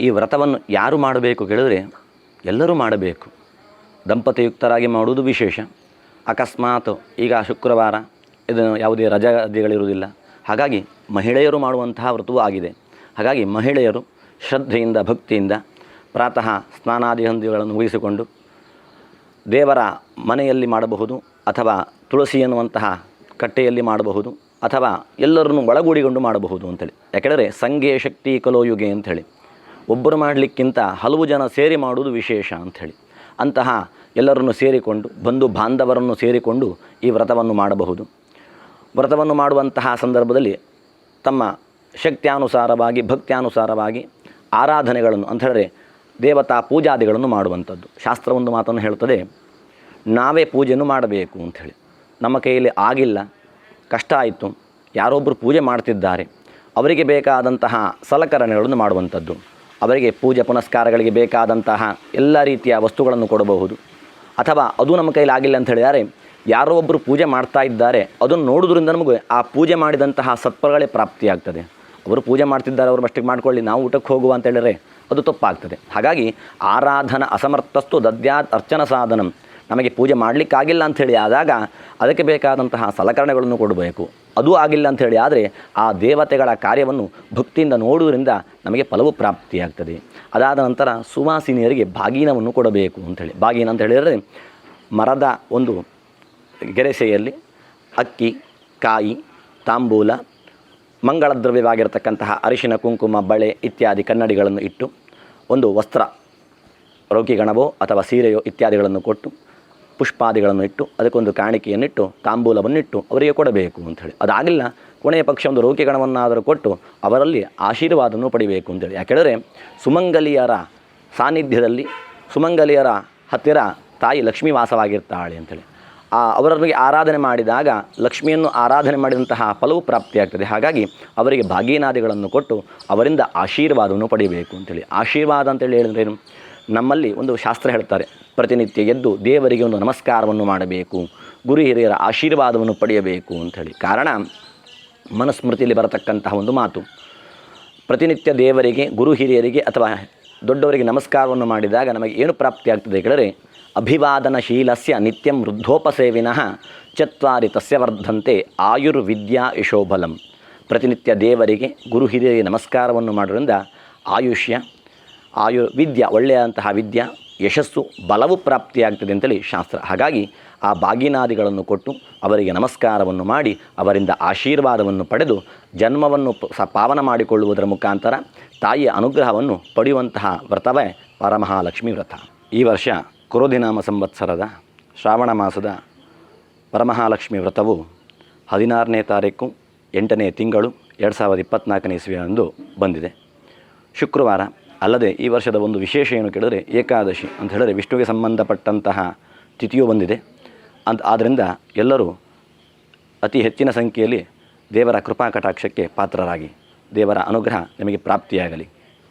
ಈ ವ್ರತವನ್ನು ಯಾರು ಮಾಡಬೇಕು ಕೇಳಿದರೆ ಎಲ್ಲರೂ ಮಾಡಬೇಕು. ದಂಪತಿಯುಕ್ತರಾಗಿ ಮಾಡುವುದು ವಿಶೇಷ. ಅಕಸ್ಮಾತ್ ಈಗ ಶುಕ್ರವಾರ ಇದನ್ನು ಯಾವುದೇ ರಜಾದಿಗಳಿರುವುದಿಲ್ಲ ಹಾಗಾಗಿ ಮಹಿಳೆಯರು ಮಾಡುವಂತಹ ವ್ರತವೂ ಆಗಿದೆ. ಹಾಗಾಗಿ ಮಹಿಳೆಯರು ಶ್ರದ್ಧೆಯಿಂದ, ಭಕ್ತಿಯಿಂದ ಪ್ರಾತಃ ಸ್ನಾನಾದಿ ಹಂದಿಗಳನ್ನು ಮುಗಿಸಿಕೊಂಡು ದೇವರ ಮನೆಯಲ್ಲಿ ಮಾಡಬಹುದು ಅಥವಾ ತುಳಸಿ ಎನ್ನುವಂತಹ ಕಟ್ಟೆಯಲ್ಲಿ ಮಾಡಬಹುದು ಅಥವಾ ಎಲ್ಲರನ್ನು ಒಳಗೂಡಿಕೊಂಡು ಮಾಡಬಹುದು ಅಂತೇಳಿ. ಯಾಕೆಂದರೆ ಸಂಘೇ ಶಕ್ತಿ ಕಲೋಯುಗೆ ಅಂಥೇಳಿ. ಒಬ್ಬರು ಮಾಡಲಿಕ್ಕಿಂತ ಹಲವು ಜನ ಸೇರಿ ಮಾಡುವುದು ವಿಶೇಷ ಅಂಥೇಳಿ. ಅಂತಹ ಎಲ್ಲರನ್ನು ಸೇರಿಕೊಂಡು, ಬಂಧು ಬಾಂಧವರನ್ನು ಸೇರಿಕೊಂಡು ಈ ವ್ರತವನ್ನು ಮಾಡಬಹುದು. ವ್ರತವನ್ನು ಮಾಡುವಂತಹ ಸಂದರ್ಭದಲ್ಲಿ ತಮ್ಮ ಶಕ್ತ್ಯಾನುಸಾರವಾಗಿ, ಭಕ್ತ್ಯಾನುಸಾರವಾಗಿ ಆರಾಧನೆಗಳನ್ನು ಅಂತ ಹೇಳಿದ್ರೆ ದೇವತಾ ಪೂಜಾದಿಗಳನ್ನು ಮಾಡುವಂಥದ್ದು. ಶಾಸ್ತ್ರ ಒಂದು ಮಾತನ್ನು ಹೇಳ್ತದೆ ನಾವೇ ಪೂಜೆಯನ್ನು ಮಾಡಬೇಕು ಅಂಥೇಳಿ. ನಮ್ಮ ಕೈಯಲ್ಲಿ ಆಗಿಲ್ಲ, ಕಷ್ಟ ಆಯಿತು ಯಾರೊಬ್ಬರು ಪೂಜೆ ಮಾಡ್ತಿದ್ದಾರೆ, ಅವರಿಗೆ ಬೇಕಾದಂತಹ ಸಲಕರಣೆಗಳನ್ನು ಮಾಡುವಂಥದ್ದು. ಅವರಿಗೆ ಪೂಜೆ ಪುನಸ್ಕಾರಗಳಿಗೆ ಬೇಕಾದಂತಹ ಎಲ್ಲ ರೀತಿಯ ವಸ್ತುಗಳನ್ನು ಕೊಡಬಹುದು. ಅಥವಾ ಅದು ನಮ್ಮ ಕೈಲಿ ಆಗಿಲ್ಲ ಅಂತ ಹೇಳಿದರೆ, ಯಾರೋ ಒಬ್ಬರು ಪೂಜೆ ಮಾಡ್ತಾ ಇದ್ದಾರೆ, ಅದನ್ನು ನೋಡೋದ್ರಿಂದ ನಮಗೆ ಆ ಪೂಜೆ ಮಾಡಿದಂತಹ ಸತ್ಫಲಗಳೇ ಪ್ರಾಪ್ತಿಯಾಗ್ತದೆ. ಅವರು ಪೂಜೆ ಮಾಡ್ತಿದ್ದಾರೆ, ಅವರು ಮಷ್ಟಿಗೆ ಮಾಡ್ಕೊಳ್ಳಿ, ನಾವು ಊಟಕ್ಕೆ ಹೋಗುವ ಅಂತ ಹೇಳಿದರೆ ಅದು ತಪ್ಪಾಗ್ತದೆ. ಹಾಗಾಗಿ ಆರಾಧನ ಅಸಮರ್ಥಸ್ತು ದದ್ಯಾತ್ ಅರ್ಚನ ಸಾಧನಂ. ನಮಗೆ ಪೂಜೆ ಮಾಡಲಿಕ್ಕಾಗಿಲ್ಲ ಅಂಥೇಳಿ ಆದಾಗ ಅದಕ್ಕೆ ಬೇಕಾದಂತಹ ಸಲಕರಣೆಗಳನ್ನು ಕೊಡಬೇಕು. ಅದು ಆಗಿಲ್ಲ ಅಂಥೇಳಿ ಆದರೆ ಆ ದೇವತೆಗಳ ಕಾರ್ಯವನ್ನು ಭಕ್ತಿಯಿಂದ ನೋಡುವುದರಿಂದ ನಮಗೆ ಫಲವು ಪ್ರಾಪ್ತಿಯಾಗ್ತದೆ. ಅದಾದ ನಂತರ ಸುವಾಸಿನಿಯರಿಗೆ ಭಾಗಿನವನ್ನು ಕೊಡಬೇಕು ಅಂಥೇಳಿ ಭಾಗಿನ ಅಂತ ಹೇಳಿದರೆ ಮರದ ಒಂದು ಗೆರೆಸೆಯಲ್ಲಿ ಅಕ್ಕಿ, ಕಾಯಿ, ತಾಂಬೂಲ, ಮಂಗಳ ದ್ರವ್ಯವಾಗಿರತಕ್ಕಂತಹ ಅರಿಶಿನ, ಕುಂಕುಮ, ಬಳೆ ಇತ್ಯಾದಿ ಕನ್ನಡಿಗಳನ್ನು ಇಟ್ಟು ಒಂದು ವಸ್ತ್ರ ರೋಗಿಗಣವೋ ಅಥವಾ ಸೀರೆಯೋ ಇತ್ಯಾದಿಗಳನ್ನು ಕೊಟ್ಟು ಪುಷ್ಪಾದಿಗಳನ್ನು ಇಟ್ಟು ಅದಕ್ಕೊಂದು ಕಾಣಿಕೆಯನ್ನಿಟ್ಟು, ತಾಂಬೂಲವನ್ನಿಟ್ಟು ಅವರಿಗೆ ಕೊಡಬೇಕು ಅಂಥೇಳಿ. ಅದಾಗಿಲ್ಲ, ಕೊನೆಯ ಪಕ್ಷ ಒಂದು ರೋಗಿಗಣವನ್ನಾದರೂ ಕೊಟ್ಟು ಅವರಲ್ಲಿ ಆಶೀರ್ವಾದವನ್ನು ಪಡಿಬೇಕು ಅಂತೇಳಿ ಯಾಕೆಂದರೆ ಸುಮಂಗಲಿಯರ ಸಾನ್ನಿಧ್ಯದಲ್ಲಿ, ಸುಮಂಗಲಿಯರ ಹತ್ತಿರ ತಾಯಿ ಲಕ್ಷ್ಮೀ ವಾಸವಾಗಿರ್ತಾಳೆ ಅಂಥೇಳಿ. ಆ ಅವರಿಗೆ ಆರಾಧನೆ ಮಾಡಿದಾಗ ಲಕ್ಷ್ಮಿಯನ್ನು ಆರಾಧನೆ ಮಾಡಿದಂತಹ ಫಲವು ಪ್ರಾಪ್ತಿಯಾಗ್ತದೆ. ಹಾಗಾಗಿ ಅವರಿಗೆ ಭಾಗೀನಾದಿಗಳನ್ನು ಕೊಟ್ಟು ಅವರಿಂದ ಆಶೀರ್ವಾದವನ್ನು ಪಡಿಬೇಕು ಅಂತೇಳಿ ಆಶೀರ್ವಾದ ಅಂತೇಳಿ ಹೇಳಿದ್ರೆ ಏನು? ನಮ್ಮಲ್ಲಿ ಒಂದು ಶಾಸ್ತ್ರ ಹೇಳ್ತಾರೆ, ಪ್ರತಿನಿತ್ಯ ಎದ್ದು ದೇವರಿಗೆ ಒಂದು ನಮಸ್ಕಾರವನ್ನು ಮಾಡಬೇಕು, ಗುರು ಹಿರಿಯರ ಆಶೀರ್ವಾದವನ್ನು ಪಡೆಯಬೇಕು ಅಂಥೇಳಿ ಕಾರಣ, ಮನುಸ್ಮೃತಿಯಲ್ಲಿ ಬರತಕ್ಕಂತಹ ಒಂದು ಮಾತು. ಪ್ರತಿನಿತ್ಯ ದೇವರಿಗೆ, ಗುರು ಹಿರಿಯರಿಗೆ ಅಥವಾ ದೊಡ್ಡವರಿಗೆ ನಮಸ್ಕಾರವನ್ನು ಮಾಡಿದಾಗ ನಮಗೆ ಏನು ಪ್ರಾಪ್ತಿಯಾಗ್ತದೆ ಕೇಳಿದರೆ ಅಭಿವಾದನಶೀಲಸ್ಯ ನಿತ್ಯಂ ವೃದ್ಧೋಪಸೇವಿನಃ ಚತ್ವಾರಿ ತಸ್ಯ ವರ್ಧಂತೆ ಆಯುರ್ವಿದ್ಯಾ ಯಶೋಬಲಂ. ಪ್ರತಿನಿತ್ಯ ದೇವರಿಗೆ, ಗುರು ಹಿರಿಯರಿಗೆ ನಮಸ್ಕಾರವನ್ನು ಮಾಡೋದ್ರಿಂದ ಆಯುಷ್ಯ ಆಯು ವಿದ್ಯ ಒಳ್ಳೆಯಂತಹ ವಿದ್ಯ, ಯಶಸ್ಸು, ಬಲವು ಪ್ರಾಪ್ತಿಯಾಗ್ತದೆ ಅಂತೇಳಿ ಶಾಸ್ತ್ರ. ಹಾಗಾಗಿ ಆ ಬಾಗಿನಾದಿಗಳನ್ನು ಕೊಟ್ಟು ಅವರಿಗೆ ನಮಸ್ಕಾರವನ್ನು ಮಾಡಿ, ಅವರಿಂದ ಆಶೀರ್ವಾದವನ್ನು ಪಡೆದು, ಜನ್ಮವನ್ನು ಸ, ಪಾವನ ಮಾಡಿಕೊಳ್ಳುವುದರ ಮುಖಾಂತರ ತಾಯಿಯ ಅನುಗ್ರಹವನ್ನು ಪಡೆಯುವಂತಹ ವ್ರತವೇ ಪರಮಹಾಲಕ್ಷ್ಮಿ ವ್ರತ. ಈ ವರ್ಷ ಕುರುದಿನಾಮ ಸಂವತ್ಸರದ ಶ್ರಾವಣ ಮಾಸದ ಪರಮಹಾಲಕ್ಷ್ಮಿ ವ್ರತವು ಹದಿನಾರನೇ ತಾರೀಕು, ಎಂಟನೇ ತಿಂಗಳು, ಎರಡು ಸಾವಿರದ ಇಪ್ಪತ್ತ್ನಾಲ್ಕನೇ ಇಸ್ವಿಯಂದು ಬಂದಿದೆ. ಶುಕ್ರವಾರ ಅಲ್ಲದೆ ಈ ವರ್ಷದ ಒಂದು ವಿಶೇಷ ಏನು ಕೇಳಿದರೆ ಏಕಾದಶಿ ಅಂತ ಹೇಳಿದರೆ ವಿಷ್ಣುವಿಗೆ ಸಂಬಂಧಪಟ್ಟಂತಹ ತಿಥಿಯು ಬಂದಿದೆ. ಅಂತ ಆದ್ದರಿಂದ ಎಲ್ಲರೂ ಅತಿ ಹೆಚ್ಚಿನ ಸಂಖ್ಯೆಯಲ್ಲಿ ದೇವರ ಕೃಪಾ ಕಟಾಕ್ಷಕ್ಕೆ ಪಾತ್ರರಾಗಿ ದೇವರ ಅನುಗ್ರಹ ನಿಮಗೆ ಪ್ರಾಪ್ತಿಯಾಗಲಿ.